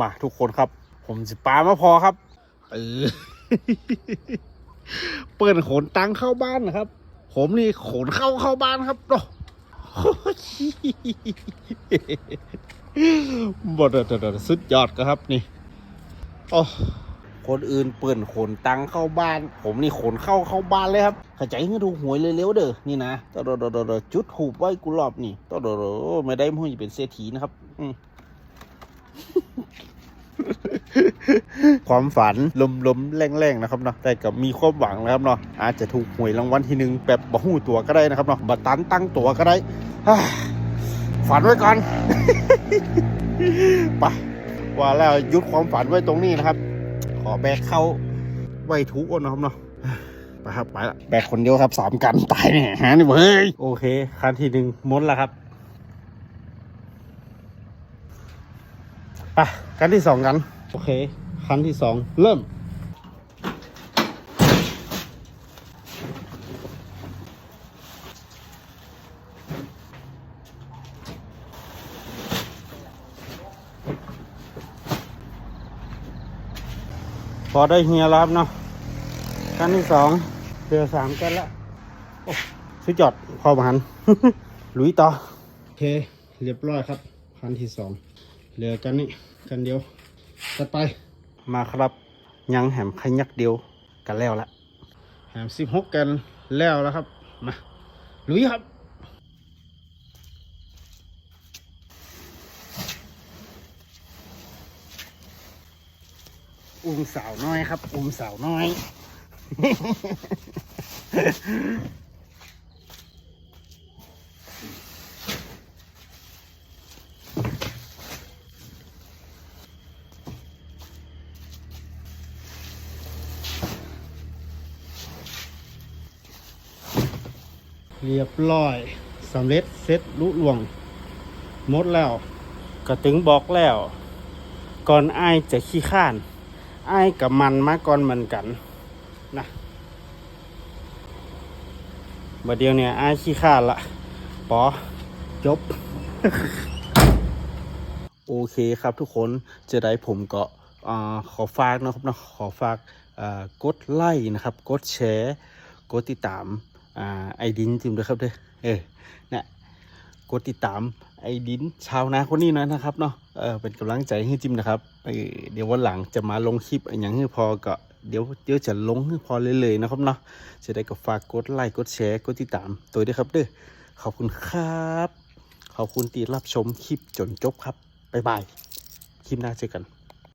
มาทุกคนครับ ผมจะปามาพอครับเออเปิดขนตังเข้าบ้านนะครับ ผมนี่ขนเข้าเข้าบ้านครับโอ้บดดสุดยอดครับนี่โอ้คนอื่นเปิ่นขนตังเข้าบ้าน ผมนี่ขนเข้าเข้าบ้านเลยครับเข้าใจให้ดูหวยเร็วๆเด้อนี่นะตอดดดดจุดหูบไว้กูรอบนี่ตอดดไม่ได้มึงจะเป็นเศรษฐีนะครับ อืม ความฝันลมๆแรงๆนะครับเนาะแต่ก็มีความหวังนะครับเนาะอาจจะถูกหวยรางวัลที่หนึ่งแบบบ่หูตัวก็ได้นะครับเนาะบัตันตั้งตัวก็ได้ฝันไว้ก่อนไปว่าแล้วยุดความฝันไว้ตรงนี้นะครับ ขอแบกเข้าไว้ทุกคนนะครับเนาะไปครับไปละแบกคนเดียวครับสามกันตายแน่ฮะนี่เว้ยโอเคคันที่หนึ่งม้วนแล้วครับ ไปกันที่สองกัน โอเค คันที่สองเริ่ม พอได้เฮียแล้วครับเนาะคันที่สองเหลือสามกันละโอ้สุดยอดพอมาหันลุยต่อ โอเค เรียบร้อยครับ คันที่สอง เหลือกันนี่กันเดียวจัดไปมาครับ ยังแหมขยักเดียวกันแล้วละแหมสิบหกกันแล้วแล้วครับ มาลุยครับอุ้มสาวน้อยครับ อุ้มสาวน้อย เรียบร้อยสำเร็จเสร็จลุล่วงหมดแล้ว ก็ถึงบอกแล้ว ก่อนไอจะขี้ข้านไอกับมันมาก่อนเหมือนกันนะบัดเดียวเนี่ยไอขี้ข้านละปอจบ โอเคครับทุกคนจะได้ผมก็ขอฝากนะครับนะขอฝากกดไลค์นะครับ กดแชร์ กดติดตาม อ่าไอดินจิมด้วยครับเด้อเออนี่ยกดติดตามไอดินชาวนาคนนี้นะนะครับเนาะเออเป็นกำลังใจให้จิมนะครับเออเดี๋ยววันหลังจะมาลงคลิปอนอย่างให้พอก็เดี๋ยวเดี๋ยวจะลงให้พอเลยๆนะครับเนาะจะได้ก็ฝากกดไลค์กดแชร์กดติดตามตัวด้วยครับเด้อขอบคุณครับขอบคุณที่รับชมคลิปจนจบครับบ๊ายบายคลิปหน้าเจอกัน